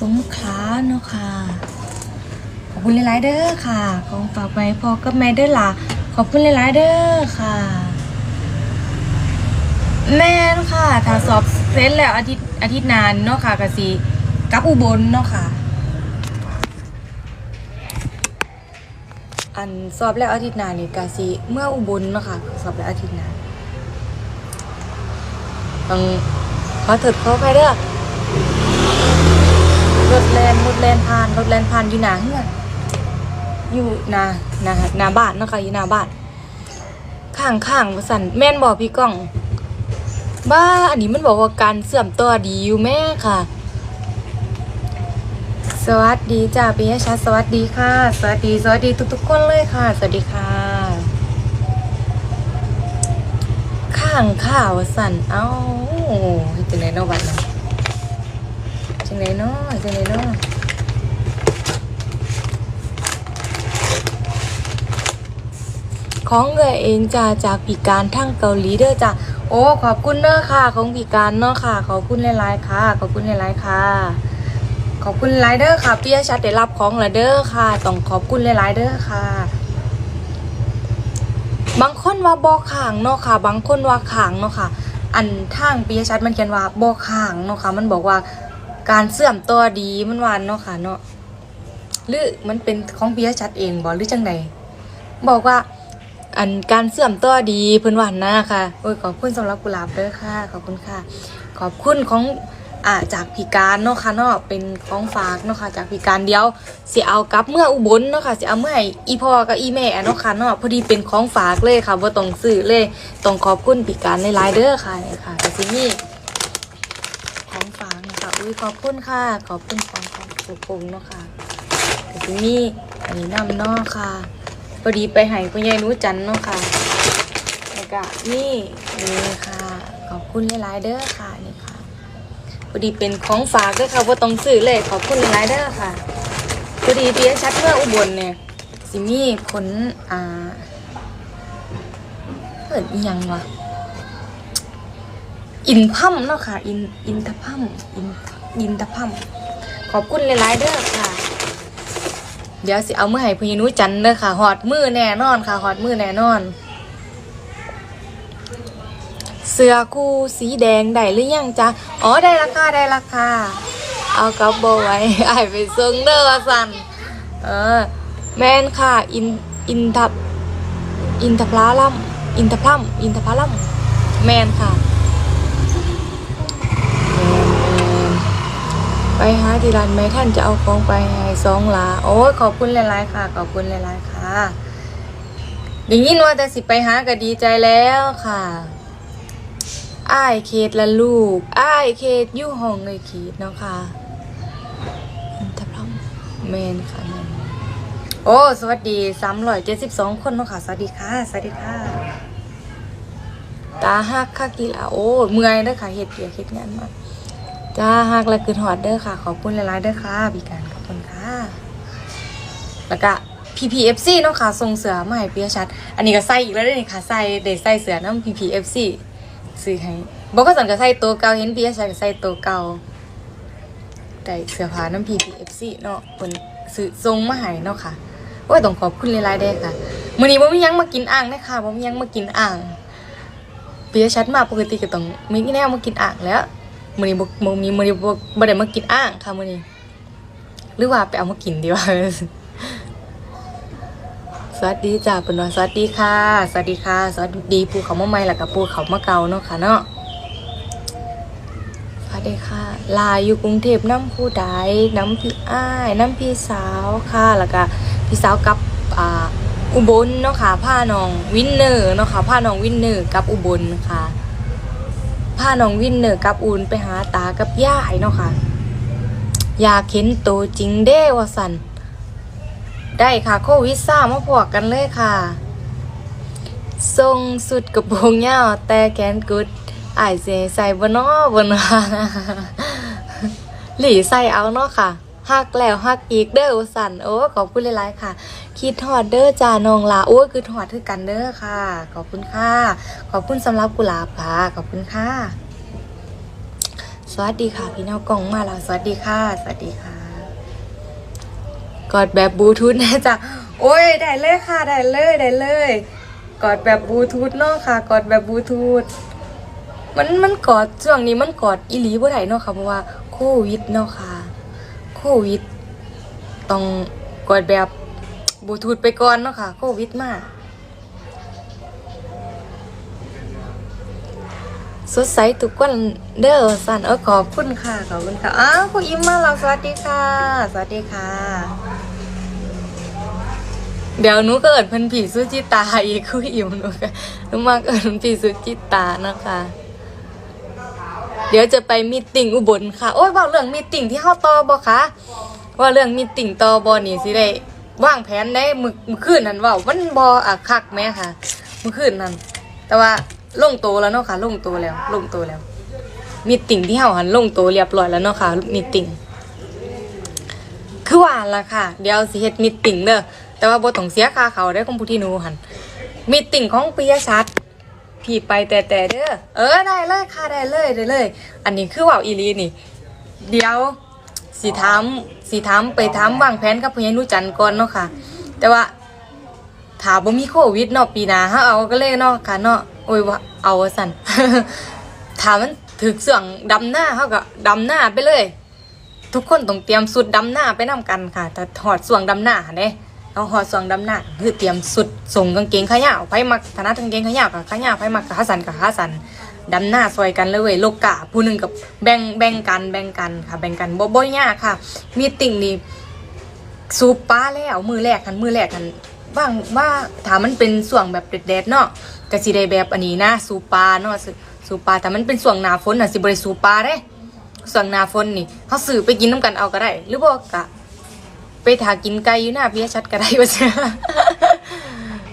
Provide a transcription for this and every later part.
สงขาเนาะค่ะ ขอบคุณหลายๆเด้อค่ะ ของฝากไปพอกับแม่เด้อล่ะ ขอบคุณหลายๆเด้อค่ะ แม่นค่ะ ถ้าสอบเสร็จแล้วอาทิตย์อาทิตย์นานเนาะค่ะกะสิกลับอุบลเนาะค่ะ อันสอบแล้วอาทิตย์นานนี่กะสิเมื่ออุบลเนาะค่ะ สอบแล้วอาทิตย์น้าต้องขอถึดขอไปเด้อ รถแลนรถแลนผ่านรถแลนผ่านอยู่หนาเฮือนอยู่หนาหนาหนาบ้านเนาะค่ะอยู่หนาบ้านข้างข้างสั่นแม่นบอกพี่ก้องบ้าอันนี้มันบอกว่าการเสื่อมตัวดีอยู่แม่ค่ะ สวัสดีจ้าปิยชัดสวัสดีค่ะ สวัสดีสวัสดีทุกๆคนเลยค่ะ สวัสดีค่ะ ข้างข่าวสั่นเอ้าจังไหนเนาะบัดนี้ ไหนเนาะจังไหนเนาะของเงยเองจ้าจากปีการทั้งเกาหลีเด้อจ้าโอ้ขอบคุณเด้อค่ะ ของปีการเนาะค่ะ ขอบคุณหลายๆค่ะ ขอบคุณหลายๆค่ะ ขอบคุณไลายเดอร์ค่ะพี่ชัดได้รับของละเด้อค่ะ ต้องขอบคุณหลายๆเด้อค่ะ บางคนว่าบอข่างเนาะค่ะ บางคนว่าข่างเนาะค่ะ อันทางปิยชัดมันเขียนว่าบอข่างเนาะค่ะ มันบอกว่า การเสื่อมตัวดีมันวานเนาะค่ะเนาะหรือมันเป็นของปิยชัดเองบอหรือจังใดบอกว่า อันการเสื่อมตัวดีเพิ่นหวานนะค่ะโอ้ยขอบคุณสำหรับกุหลาบเด้อค่ะขอบคุณค่ะ ขอบคุณของอ่าจากพิการเนาะค่ะเนาะเป็นของฝากเนาะค่ะจากพิการเดียวสิเอากลับเมื่ออุบลเนาะค่ะสิเอาเมื่อให้อีพ่อกับอีแม่เนาะค่ะเนาะพอดีเป็นของฝากเลยค่ะบ่ต้องซื้อเลยต้องขอบคุณพิการหลายๆเด้อค่ะนี่ค่ะแต่สิมีของฝากนะคะอุ้ ยขอบคุณค่ะ ขอบคุณของของสุพงเนาะค่ะแต่สิมีอันนี้นำเนาะค่ะพอดีไปให้คุณยายหนูจันเนาะค่ะแล้วก็นี่นี่ค่ะ ขอบคุณหลายๆเด้อค่ะนี่ค่ะพอดีเป็นของฝากด้วยค่ะว่าต้องซื้อเลยขอบคุณหลายๆเด้อค่ะพอดีเปียชัดเมื่ออุบลเนี่ยสิมีผลอ่าเปิดอีหยังวะอินพัมเนาะค่ะ อินอินทพัมอิน อินทพัมขอบคุณหลาย ๆ เด้อค่ะ เดี๋ยวสิเอามือให้พญานุจันทร์เด้อค่ะหอดมือแน่นอนค่ะหอดมือแน่นอน เสื้อคู่สีแดงได้หรือยังจ๊ะอ๋อได้ราคาได้ราคาเอากระโบไว้ไอายไปส่งเด้อว่าสันเออแมนค่ะอินอินทับอินทพลาลัมอินทพลัมอินทพลัมแมนค่ะแม่นแม่น ไปหาที่ร้านไหมท่านจะเอาของไปให้สองลาโอ้ยขอบคุณหลายๆค่ะ ขอบคุณหลายๆค่ะได้ยินว่าแต่สิไปหาก็ดีใจแล้วค่ะอ้ายเขตละลูกอ้ายเขตยู่ห้องเลยเขตเนาะค่ะถ้าพร้อมแมนค่ะแมนโอ้ สวัสดีสามร้อยเจ็ดสิบสองคนเนาะค่ะ สวัสดีค่ะ สวัสดีค่ะ ตาหักค่ะกีฬาโอ้ เมื่อยเด้อค่ะเฮ็ดเปียกเฮ็ดงานมา จ้าหักแล้วคือหอดเด้อค่ะ ขอบคุณหลายๆเด้อค่ะพี่การขอบคุณค่ะ แล้วก็ PPFC เนาะค่ะส่งเสือให้เปียชัด อันนี้ก็ใส่อีกแล้วเด้อนี่ค่ะใส่ได้ใส่เสือน้ำ PPFC ซื้อให้บอกก็สันก็ใส่ตัวเก่าเห็นพี่ชายก็ใส่ตัวเก่าแต่เสื้อผ้าน้ำพีพีเอฟซีเนาะเพิ่นซื้อทรงมาให้เนาะค่ะโอ้ยต้องขอบคุณหลายๆเด้อค่ะมื้อนี้บ่มีหยังมากินอ่างนะค่ะบ่มีหยังมากินอ่างเปียชัดมาปกติก็ต้องมีแนวมากินอ่างแล้ว มื้อนี้บ่บ่มีมื้อนี้บ่บ่ได้มากินอ่างค่ะมื้อนี้หรือว่าไปเอามากินดีว่าสวัสดีจ้าเป็นวันสวัสดีค่ะ สวัสดีค่ะ สวัสดีปูเขามาใหม่แล้วกับปูเขามาเก่าเนาะค่ะเนาะสวัสดีค่ะ ลาอยู่กรุงเทพน้ำผู้ใดน้ำพี่อ้ายน้ำพี่สาวค่ะแล้วก็พี่สาวกับอ่าอุบลเนาะค่ะผ้านองวินเนอร์เนาะค่ะผ้านองวินเนอร์กับอุบลค่ะ ผ้าน้องวินเนอร์กับอูนไปหาตากับย่ายเนาะค่ะ อยากเห็นตัวจริงเด้วสันได้ค่ะโควิดซ่ามาพวกกันเลยค่ะ ทรงสุดกระโปรงยาวแต่แขนกุดอายเสใส่บนนอบนว่าหลีใส่เอาเนาะค่ะ ฮักแล้วฮักอีกเด้อสันโอ้ขอบคุณหลายๆค่ะ คิดถอดเด้อจานองลาโอ้คือถอดคือกันเด้อค่ะ ขอบคุณค่ะ ขอบคุณสำหรับกุหลาบค่ะ ขอบคุณค่ะ สวัสดีค่ะ พี่น้องกองมาแล้วสวัสดีค่ะ สวัสดีค่ะ กอดแบบบลูทูธนะจ๊ะโอ้ยได้เลยค่ะได้เลยได้เลย กอดแบบบลูทูธเนาะค่ะ กอดแบบบลูทูธมันมันกอดช่วงนี้มันกอดอีหลีบ่ได้เนาะค่ะเพราะว่าโควิดเนาะค่ะ โควิด ต้องกดแบบบลูทูธไปก่อนเนาะค่ะ โควิดมากสดใสทุกวันเด้อสันเออขอบคุณค่ะ ขอบคุณค่ะ อ้าวคุณอิมมาแล้วสวัสดีค่ะ สวัสดีค่ะ เดี๋ยวหนูก็เอิดพันผีสุจิตาอีกคุยอิมหนูก็หนูมาเอิดพันผีสุจิตานะคะ เดี๋ยวจะไปมีติ่งอุบลค่ะ โอ้ยบอกเรื่องมีติ่งที่เข้าตอบ่คะว่าเรื่องมีติ่งตอบอนี่สิได้ว่างแผนได้มือมือคืนนั้นว่ามันบออะคักแม่ค่ะ มือคืนนั้นแต่ว่าลงโตแล้วเนาะค่ะ ลงโตแล้ว ลงโตแล้ว มีติ่งที่เฮาหันลงโตเรียบร้อยแล้วเนาะค่ะ มีติ่งคือว่าละค่ะ เดี๋ยวสิเฮ็ดมีติ่งเด้อแต่ว่าบ่ต้องเสียค่าเขาได้ของผู้ที่หนูหันมีตติ่งของปิยชัดี่ไปแต่แต่เด้อเออได้เลยค่ะได้เลยได้เลย อันนี้คือว่าวอีลีนี่ เดี๋ยวสีถามสีถามไปถามวางแผนกับพญานุจันทร์ก่อนเนาะค่ะ แต่ว่าถามบ่มีโควิดเนาะปีหน้าเฮาเอาก็เลยเนาะค่ะเนาะโอ้ยว่าเอาสั่นถามมันถึกเสื่องดำหน้าเฮาก็ดำหน้าไปเลย ทุกคนต้องเตรียมสุดดำหน้าไปนํกันค่ะแต่ถอดส่วงดำหน้าหั่นเด้ เอาหอดส่วงดำหน้าคือเตรียมสุดส่งกางเกงขายาวไผมักถนัดกางเกงขายาวกับขายาวไผมักกับขาสันกับขาสันดำหน้าซอยกันเลยเว้ยโลกะผู้หนึ่งกับแบ่งแบ่งกันแบ่งกันค่ะ แบ่งกันบ่บ่ยากค่ะ มีติ่งนี่สูป้าแล้วมือแรกกันมือแรกกันว่างว่าถามมันเป็นส่วงแบบเด็ดๆเนาะก็สิได้แบบอันนี้นะสูปาเนาะสูปาแต่มันเป็นส่วงหน้าฝนน่ะสิบ่ได้สูปาเด้ส่วนหนาฝนนี่เขาซื้อไปกินน้ำกันเอาก็ได้ หรือบอกกะ ไปถากินไก่อยู่หน้าเบียชัดก็ได้ว่าเสีย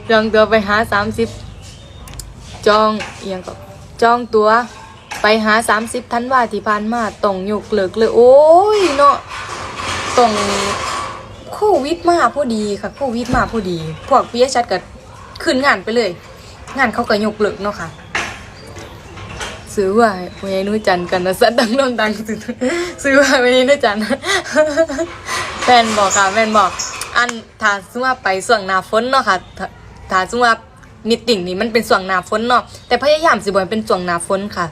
จองตัวไปหาสามสิบจองเอียงก็จองตัวไปหาสามสิบทันว่าที่ผ่านมาต้องยกเลิกเลย โอ้ยเนาะต้องโควิดมาพอดีค่ะโควิดมาพอดี พวกเบียชัดก็ขึ้นงานไปเลย งานเขาก็ยกเลิกเนาะค่ะซื้อว่าพยานุจันกันนะสัตว์ดังน้นดังซื้อว่าพยานุจัน แฟนบอกค่ะแฟนบอก อันถ้าสมมติว่าไปส่วงหนาฝนเนาะค่ะถ้าถ้าสมมติว่ามีติ่งนี่มันเป็นส่วงหนาฝนเนาะแต่พยายามสิบ่ให้เป็นส่วงหนาฝนค่ะ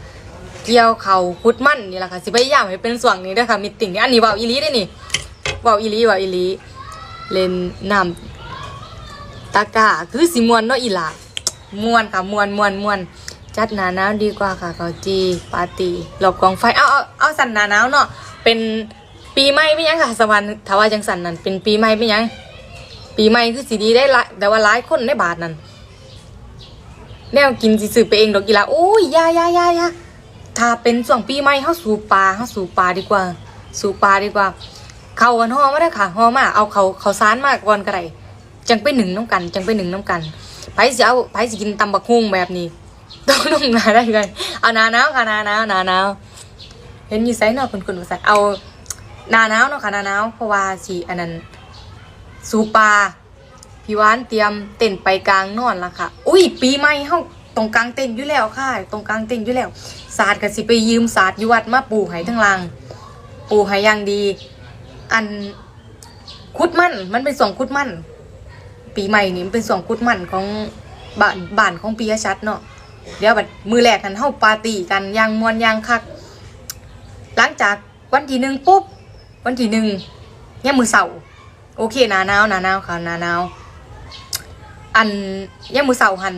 เกี่ยวเขาคุดมั่นนี่แหละค่ะสิพยายามให้เป็นส่วงนี้ด้วยค่ะมีติ่งนี่อันนี้เว่าอีหลีได้นี่เว่าอีหลีเว่าอีหลีเล่นน้ำตากาคือสิมวนเนาะอีหลามวนค่ะมวนมวนมวนจัดหนาหนาวดีกว่าค่ะเขาจีปาร์ตี้หลบกองไฟเอาเอาเอาสันหนาหนาวเนาะเป็น ปีใหม่ไม่ยังค่ะสวรรค์ถ้าว่าจังสันนั่นเป็นปีใหม่ไม่ยัง ปีใหม่คือสีดีได้ลายแต่ว่าหลายคนในบาทนั่นแนวกินสิซื้อไปเองดอกกีฬาโอ้ยยายายายาถ้าเป็นช่วงปีใหม่เฮาสู่ปลาเฮาสู่ปลาดีกว่า สู่ปลาดีกว่า เขากันหอมาได้ค่ะหอมาเอาเขาเขาซานมากก่อนก็ได้จังไปหนึ่งน้ำกัน จังไปหนึ่งน้ำกันไผสิเอาไผสิกินตำบักฮุ่งแบบนี้ต้องลงนาได้ไงเอานาหนาวค่ะนาหนาวนาหนาวเห็นอยู่ไซน์นาะคุณคุณว่าเอา หนาหนาวเนาะค่ะหนาหนาวเพราะว่าสิอันนั้นสูปลาพี่วานเตรียมเต้นไปกลางนอนละค่ะ อุ้ย ปีใหม่เฮาตรงกลางเต้นอยู่แล้วค่ะ ตรงกลางเต้นอยู่แล้วศาสตร์ก็สิไปยืมศาสตร์อยู่วัดมาปลูกให้ทั้งลังปลูกให้อย่างดี อันคุดมั่นมันเป็นสองคุดมั่นปีใหม่นี่มันเป็นสองคุดมั่นของบ้านบ้านของปียชัดเนาะเดี๋ยวบัดมือแรกกันเฮาปาร์ตี้กันยางมวนยางคัก หลังจากวันที่หนึ่งปุ๊บ วันที่หนึ่งเนี่ยามมือเสาโอเคหนาหนาวหนาหนาวค่ะหนาหนาวอันย่ามมือเสาหัน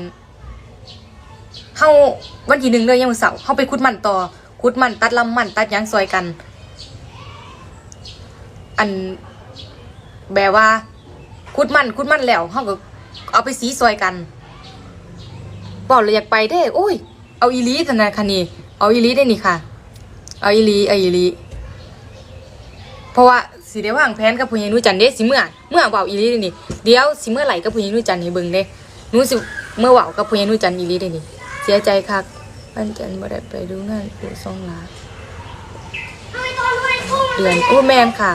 เฮาวันที่หนึ่งเลยย่ามมือเสาร์เฮาไปคุดมันต่อคุดมันตัดลำมันตัดยังซอยกัน อันแบบว่าคุดมันคุดมันแล้วเฮาก็เอาไปสีซอยกันบอกเลยอยากไปเด้ โอ้ย เอาอีลีธนาคานี่เอาอีลีได้นี่ค่ะ เอาอีลีเอาอีลี เพราะว่าสิได้วางแผนกับผู้หญ่หนูจันเด้สิเมื่อเมื่อเว้าอีหลีเด้นี่เดี๋ยวสิเมื่อไหลกับผู้หญ่หนูจันให้เบิ่งเด้หนูสิเมื่อเว้ากับผู้หญ่หนูจันอีหลีเด้นี่เสียใจคักปันจันบ่ได้ไปดูงานปู่ซองหลาเดือนโอ้แม่นค่ะ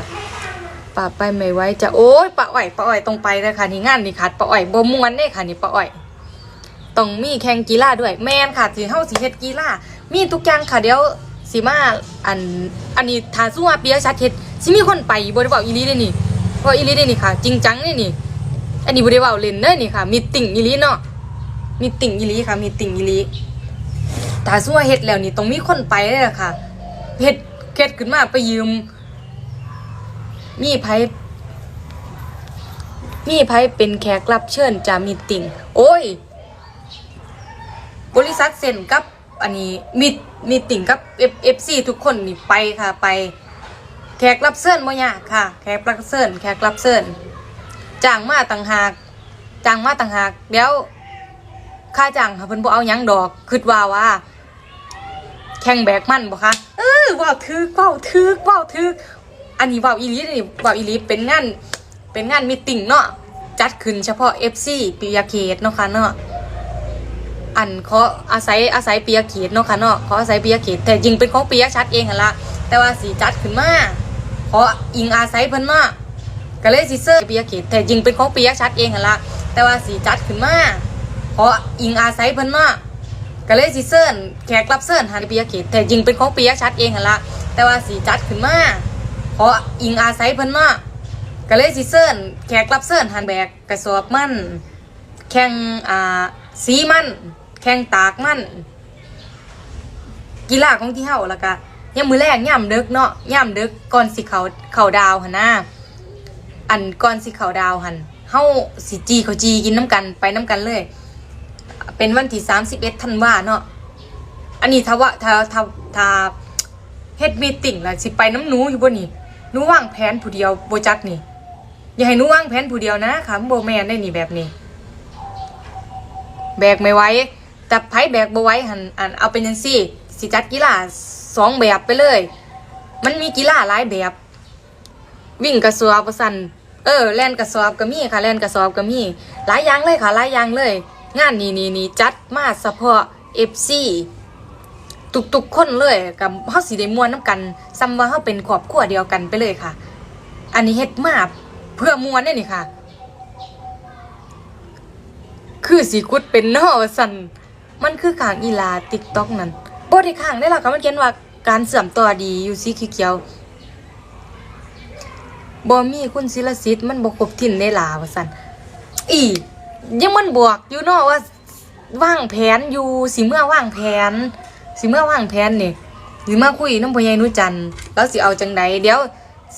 ป้าไปไม่ไหวจะโอ้ยป้าอ้อยป้าอ้อยต้องไปเลยค่ะนี่งานนี่ขาดป้าอ้อยบ่ม่วนเด้ค่ะนี่ป้าอ้อยต้องมีแข่งกีฬาด้วย แม่นค่ะสิเฮาสิเฮ็ดกีฬามีทุกอย่างค่ะเดี๋ยวสิมาอันอันนี้ถ้าสู้ว่าเปียชัดเฮ็ด สิมีคนไปบ่ได้เว้าอีหลีเด้นี่เว้าอีหลีเด้นี่ค่ะ จริงจังเด้นี่ อันนี้บ่ได้เว้าเล่นเด้อนี่ค่ะ มีติ่งอีหลีเนาะมีติ่งอีหลีค่ะ มีติ่งอีหลีถ้าสู้ว่าเฮ็ดแล้วนี่ต้องมีคนไปเลยล่ะค่ะเฮ็ดเฮ็ดขึ้นมาไปยืม มีไผมีไผเป็นแขกรับเชิญจะมีติ่ง โอ้ย บริษัทเซ็นกับ อันนี้มีมีติ่งกับ F FC ทุกคนนี่ไปค่ะไป แขกรับเชิญบ่ยากค่ะ แขกรับเชิญแขกรับเชิญจ้างมาต่างหากจ้างมาต่างหากเดี๋ยวค่าจ้างค่ะเพิ่นบ่เอาหยังดอกคิดว่าว่า แข่งแบกมันบ่คะเออว้าถึกเว้าถึกเว้าถึกอันนี้ว้าอีลีนี่ว้าอีลีเป็นงานเป็นงานมีติ่งเนาะจัดขึ้นเฉพาะ FC ปิยาเขตเนาะค่ะเนาะอันเขาอาศัยอาศัยปียเขตเนาะค่ะเนาะเขาอาศัยปียเขตแต่จริงเป็นของปียชัดเองหั่นละแต่ว่าสีจัดขึ้นมา เพราะอิงอาศัยเพิ่นเนาะก็เลยสิเซอร์ปียเขตแต่จริงเป็นของปียชัดเองหั่นละแต่ว่าสีจัดขึ้นมาเพราะอิงอาศัยเพิ่นเนาะก็เลยสิเซิร์นแขกรับเซิร์นหาปียเขตแต่จริงเป็นของปียชัดเองหั่นละแต่ว่าสีจัดขึ้นมาเพราะอิงอาศัยเพิ่นเนาะก็เลยสิเซิร์นแขกรับเซิร์นหันแบกกระสอบมันแข่งอ่าสีมันแข่งตากมันกีฬาของที่เฮาล้วก็ ยามมื้อแรกย่ำดึกเนาะย่ำดึกก่อนสิเขาเขาดาวหั่นนะอันก่อนสิเขาดาวหันเฮาสิจีเขาจีกินน้ำกันไปน้ำกันเลย เป็นวันที่31ธันวาเนาะอันนี้ถ้าว่าถ้าถ้าถ้าเฮ็ดมีตติ้งล่ะสิไปน้ำหนูอยู่บ่นี่หนูว่างแผนผู้เดียวโบจักนี่อย่าให้หนูว่างแผนผู้เดียวนะค่ะบ่แม่นได้นี่แบบนี้ แบกไม่ไหวแต่ไผแบกบ่ไหวหันอันเอาเป็นจังซี่สิจัดกีฬา สองแบบไปเลย มันมีกีฬาหลายแบบ วิ่งกระสอบประสันเออแล่นกระสอบก็มีค่ะแล่นกระสอบก็มีหลายอย่างเลยค่ะหลายอย่างเลย งานนี้นี่นี่จัดมาเฉพาะ FC ทุกๆคนเลยกับเฮาสิได้ม่วนน้ำกันซ้ำว่าเฮาเป็นครอบครัวเดียวกันไปเลยค่ะ อันนี้เฮ็ดมาเพื่อม่วนเด้นี่ค่ะ คือสีคุดเป็นนอสันมันคือขางอีลาติ๊กต็อกนั่น บ่ได้ข้างได้ล่ะค่ะมันเขียนว่าการเสื่อมต่อดีอยู่สีเขียวบ่มีคุณศิลสิทธิ์มันบ่ครบทิ่นได้ล่ะว่าซั่นอียังมันบอกอยู่เนาะว่าว่างแผนอยู่สิเมื่อว่างแผน สิเมื่อว่างแผนนี่หรือมาคุยน้ำพญานุจันแล้วสิเอาจังใดเดี๋ยว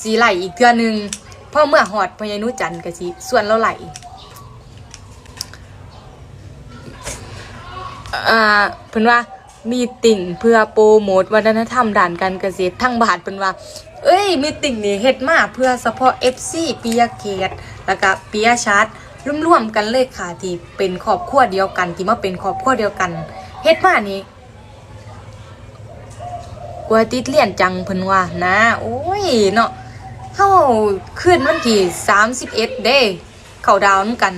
สิไหลอีกเทือหนึงพ่อเมื่อฮอดพญานุจันทร์ก็สิส่วนเราไหลอ่าเพิ่นว่า มีติ่งเพื่อโปรโมทวัฒนธรรมด้านการเกษตรทั้งบาทเพิ่นว่า เอ้ย มีติ่งนี่เฮ็ดมาเพื่อเฉพาะ FC ปียเขตแล้วก็ปียชัดร่วมๆกันเลยค่ะที่เป็นครอบครัวเดียวกันที่มาเป็นครอบครัวเดียวกันเฮ็ดมานี่กลัวติดเรียนจังเพิ่นว่านะ โอ้ยเนาะเฮาขึ้นวันที่31เด้เข้าดาวนำกัน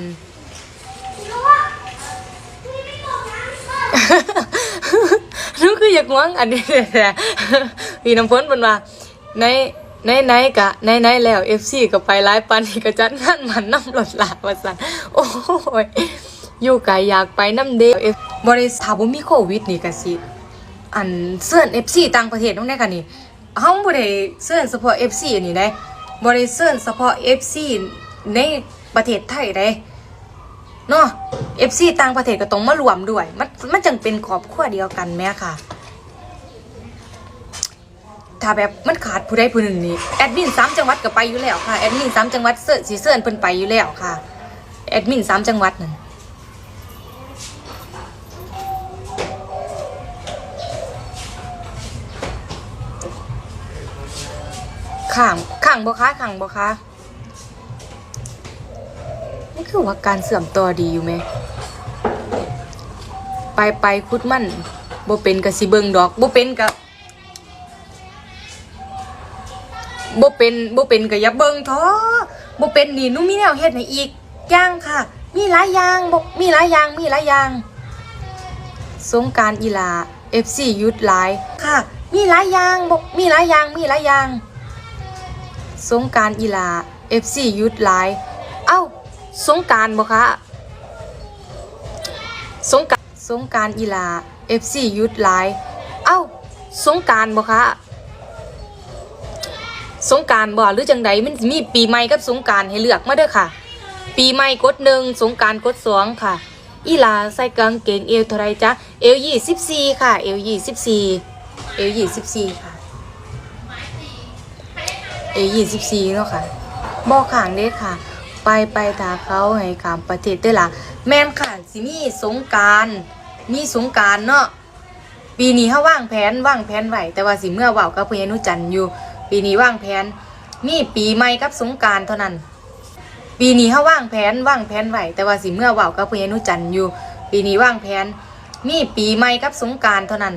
นึกคืออยากง้วงอันนี้แหละพี่น้ำพ้นเป็นว่าในในในกะในในแล้วเอฟซีก็ไปไลฟ์ปันนี่ก็จัดงานมันน้ำหลดหลาว่าสันโอ้ยอยู่ไกลอยากไปน้ำเดียวเอฟบริษัทบ่มีโควิดนี่ก็สิอันเสื้อนเอฟซีต่างประเทศน้องได้ค่ะนี่เฮาบ่ได้เสื้อนเฉพาะเอฟซีนี่ได้บ่ได้เสื้อนเฉพาะเอฟซีในประเทศไทยได้ เนาะ FC ต่างประเทศก็ต้องมารวมด้วย มันมันจังเป็นครอบครัวเดียวกันแม่ค่ะ ถ้าแบบมันขาดผู้ใดผู้หนึ่งนี่แอดมินสามจังหวัดก็ไปอยู่แล้วค่ะแอดมินสามจังหวัดเสิร์ชสีเสิร์นเพิ่นไปอยู่แล้วค่ะแอดมินสามจังหวัดนั่นข้างข้างบ่คะข้างบ่คะ คือว่าการเสื่อมต่อดีอยู่ไหมไปไปคุดมั่นบ่เป็นกับสิเบิงดอกบ่เป็นกับบ่เป็นบ่เป็นกับย่าเบิงท้อบ่เป็นนี่หนูมีแนวเฮ็ดให้อีกย่างค่ะ มีหลายอย่างบ่มีหลายอย่างมีหลายอย่างสงการอีลา FC ยุดหลายค่ะ มีหลายอย่างบ่มีหลายอย่างมีหลายอย่างสงการอีลา FC ยุดหลาย สงการบ่คะสงการสงการอีหลา FC ยุดหลาย เอ้า สงการบ่คะสงการบ่หรือจังใดมันมีปีใหม่กับสงการให้เลือกมาเด้อค่ะ ปีใหม่กดหนึ่งสงกรารกดสองค่ะ อีหลาใส่กางเกงเอวเท่าไรจ๊ะเอวยี่สิบสี่ค่ะ เอวยี่สิบสี่เอวยี่สิบสี่ค่ะเอวยี่สิบสี่เนาะค่ะบ่ข้างเด้ค่ะ ไปไปถาเขาให้ขามประเทศเด้ล่ะ แม่นค่ะสิมีสงการมีสงการเนาะปีนี้เฮาว่างแผนว่างแผนไหวแต่ว่าสิเมื่อว้าวกับพญานุจันอยู่ ปีนี้ว่างแผนมีปีใหม่กับสงการเท่านั้น ปีนี้เฮาว่างแผนว่างแผนไหวแต่ว่าสิเมื่อว้าวกับพญานุจันอยู่ ปีนี้ว่างแผนมีปีใหม่กับสงการเท่านั้น